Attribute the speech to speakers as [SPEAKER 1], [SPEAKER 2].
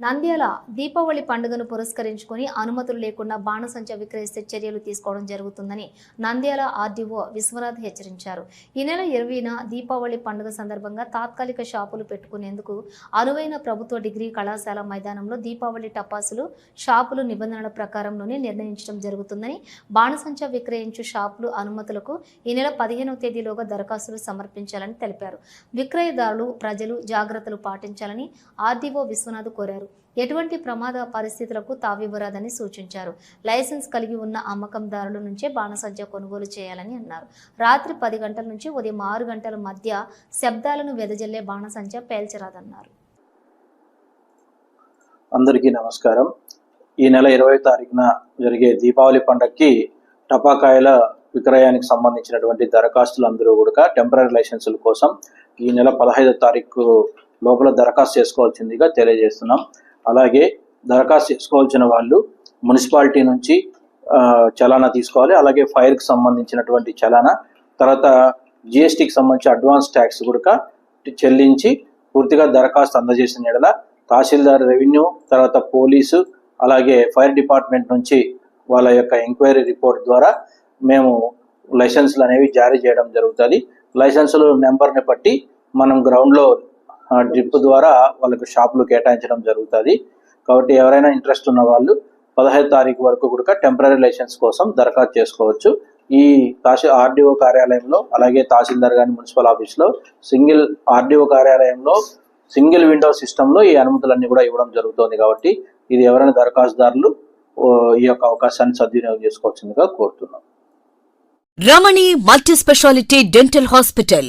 [SPEAKER 1] నంద్యాల దీపావళి పండుగను పురస్కరించుకొని అనుమతులు లేకుండా బాణసంచ విక్రయిస్తే చర్యలు తీసుకోవడం జరుగుతుందని నంద్యాల ఆర్డీఓ విశ్వనాథ్ హెచ్చరించారు. ఈ నెల ఇరవైన దీపావళి పండుగ సందర్భంగా తాత్కాలిక షాపులు పెట్టుకునేందుకు అనువైన ప్రభుత్వ డిగ్రీ కళాశాల మైదానంలో దీపావళి టపాసులు షాపులు నిబంధనల ప్రకారంలోనే నిర్ణయించడం జరుగుతుందని బాణసంచ విక్రయించు షాపులు అనుమతులకు ఈ నెల పదిహేనవ తేదీలోగా దరఖాస్తులు సమర్పించాలని తెలిపారు. విక్రయదారులు ప్రజలు జాగ్రత్తలు పాటించాలని ఆర్డీఓ విశ్వనాథ్ కోరారు. ఎటువంటి ప్రమాద పరిస్థితులకు తావివ్వరాదని సూచించారు. లైసెన్స్ కలిగి ఉన్న అమ్మకందారుల నుంచే బాణసంచ కొనుగోలు చేయాలని అన్నారు. రాత్రి పది గంటల నుంచి ఉదయం ఆరు గంటల మధ్య శబ్దాలను వెదజల్లే బాణసంచ పేల్చరాదన్నారు.
[SPEAKER 2] అందరికీ నమస్కారం. ఈ నెల ఇరవై తారీఖున జరిగే దీపావళి పండగకి టపాకాయల విక్రయానికి సంబంధించినటువంటి దరఖాస్తులు అందరూ కూడా టెంపరీ లైసెన్సుల కోసం ఈ నెల పదహైదో తారీఖు లోపల దరఖాస్తు చేసుకోవాల్సిందిగా తెలియజేస్తున్నాం. అలాగే దరఖాస్తు చేసుకోవాల్సిన వాళ్ళు మున్సిపాలిటీ నుంచి చలానా తీసుకోవాలి. అలాగే ఫైర్కి సంబంధించినటువంటి చలానా తర్వాత జిఎస్టీకి సంబంధించి అడ్వాన్స్ ట్యాక్స్ కూడా చెల్లించి పూర్తిగా దరఖాస్తు అందజేసిన ఎడల తహసీల్దార్ రెవెన్యూ తర్వాత పోలీసు అలాగే ఫైర్ డిపార్ట్మెంట్ నుంచి వాళ్ళ యొక్క ఎంక్వైరీ రిపోర్ట్ ద్వారా మేము లైసెన్సులు అనేవి జారీ చేయడం జరుగుతుంది. లైసెన్సులు నెంబర్ని బట్టి మనం గ్రౌండ్లో డ్రిప్ ద్వారా వాళ్ళకు షాపులు కేటాయించడం జరుగుతుంది. కాబట్టి ఎవరైనా ఇంట్రెస్ట్ ఉన్న వాళ్ళు పదహైదు తారీఖు వరకు కూడా టెంపరీ లైసెన్స్ కోసం దరఖాస్తు చేసుకోవచ్చు. ఈ తహసీ ఆర్డీఓ కార్యాలయంలో అలాగే తహసీల్దార్ గారి మున్సిపల్ ఆఫీస్లో సింగిల్ ఆర్డీఓ కార్యాలయంలో సింగిల్ విండో సిస్టంలో ఈ అనుమతులన్నీ కూడా ఇవ్వడం జరుగుతుంది కాబట్టి ఇది ఎవరైనా దరఖాస్తుదారులు ఈ యొక్క అవకాశాన్ని సద్వినియోగం చేసుకోవచ్చుగా కోరుతున్నాం.
[SPEAKER 3] Ramani multi speciality dental hospital